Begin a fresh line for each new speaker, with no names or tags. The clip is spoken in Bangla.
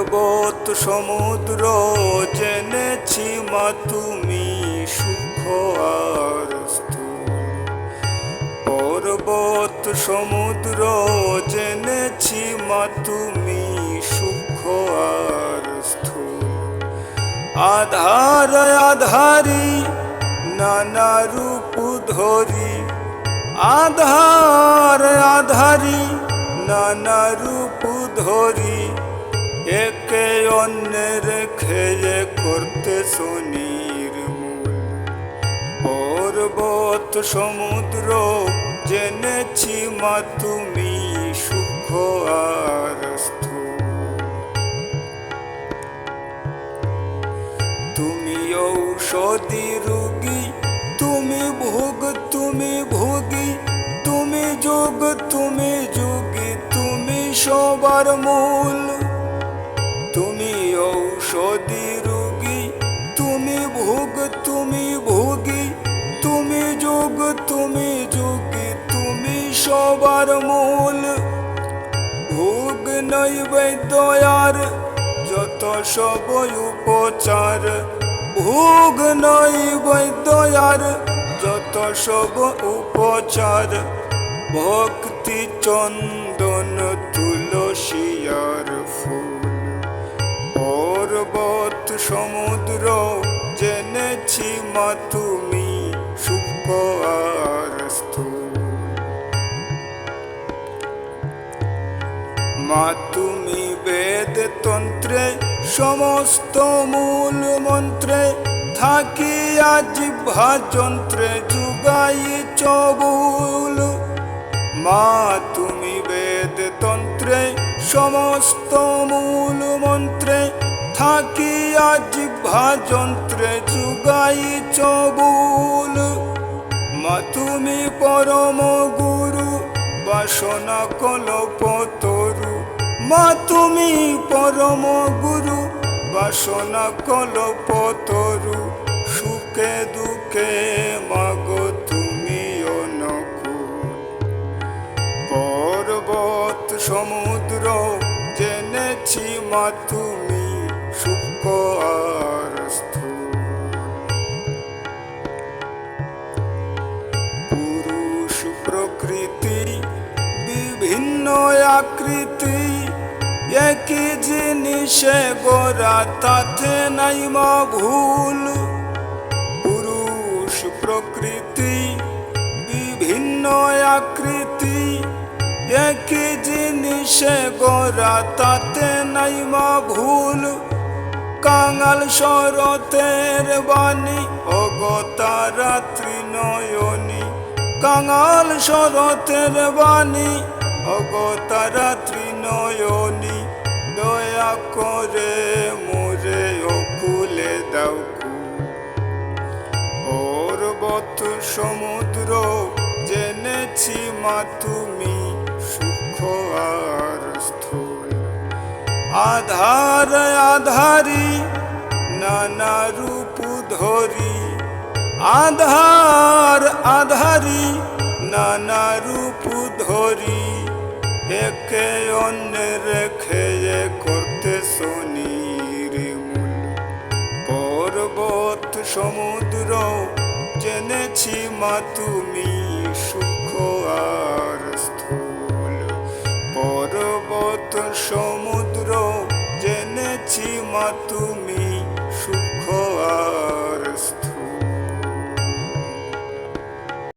পর্বত সমুদ্র, জেনেছি মা, তুমি সুখ আর পর্বত সমুদ্র, জেনেছি মা, তুমি সুখ আর আধার আধারি, নানা রূপ ধরি। আধার আধারি, নানা রূপ ধরি। একে অন্যের খেয়ে করতে শনির মূল পর্বত সমুদ্র, জেনেছি মা, তুমি সুখ আর তুমি ঔষধি রুগী, তুমি ভোগ, তুমি ভোগী, তুমি যোগ, তুমি যোগী, তুমি সবার মূল। তুমি যোগী তুমি সবার মূল ভোগ নৈবেদ্যার যত সব উপচার। ভোগ নৈবেদ্যার যত সব উপচার। ভক্তি চন্দন তুলসিয়ার ফুল। পর্বত, সমুদ্র, জেনেছি মা তুমি সুখ মা, তুমি বেদ তন্ত্রে সমস্ত মূল মন্ত্রে থাকি জিহ্বা যন্ত্রে যুগাই চবুল। মা, তুমি বেদ তন্ত্রে সমস্ত মূল মন্ত্রে থাকি জিহ্বা যন্ত্রে যুগাই চবুল। মা, তুমি পরম গুরু, বাসনা কলপতরু মা তুমি পরম গুরু, বাসনা কলপতরু, সুখে দুঃখে মাগো তুমি পর্বত সমুদ্র জেনেছি মা তুমি সুখ আর পুরুষ প্রকৃতি, বিভিন্ন আকৃতি একই জিনিসে গোরা তাতে নাই মা ভুল পুরুষ প্রকৃতি, বিভিন্ন আকৃতি, একই জিনিসে গোরা তাতে নাই ভুল কাঙাল শরতের বাণী অগতা রাত্রি নয়নী কাঙাল শরতের বাণী অগতা রাত্রি নয়নী করে মোরে অকুলে দাও পর্বত সমুদ্র জেনেছি মা তুমি সুখ আর স্থূল। আধার আধারি নানা রূপ ধরি। আধার আধারি নানা রূপ ধরি। একে অন্যের খেয়ে করতে শনির মূল পর্বত সমুদ্র, জেনেছি মা তুমি সুখ আর স্থূল। পর্বত সমুদ্র, জেনেছি মা তুমি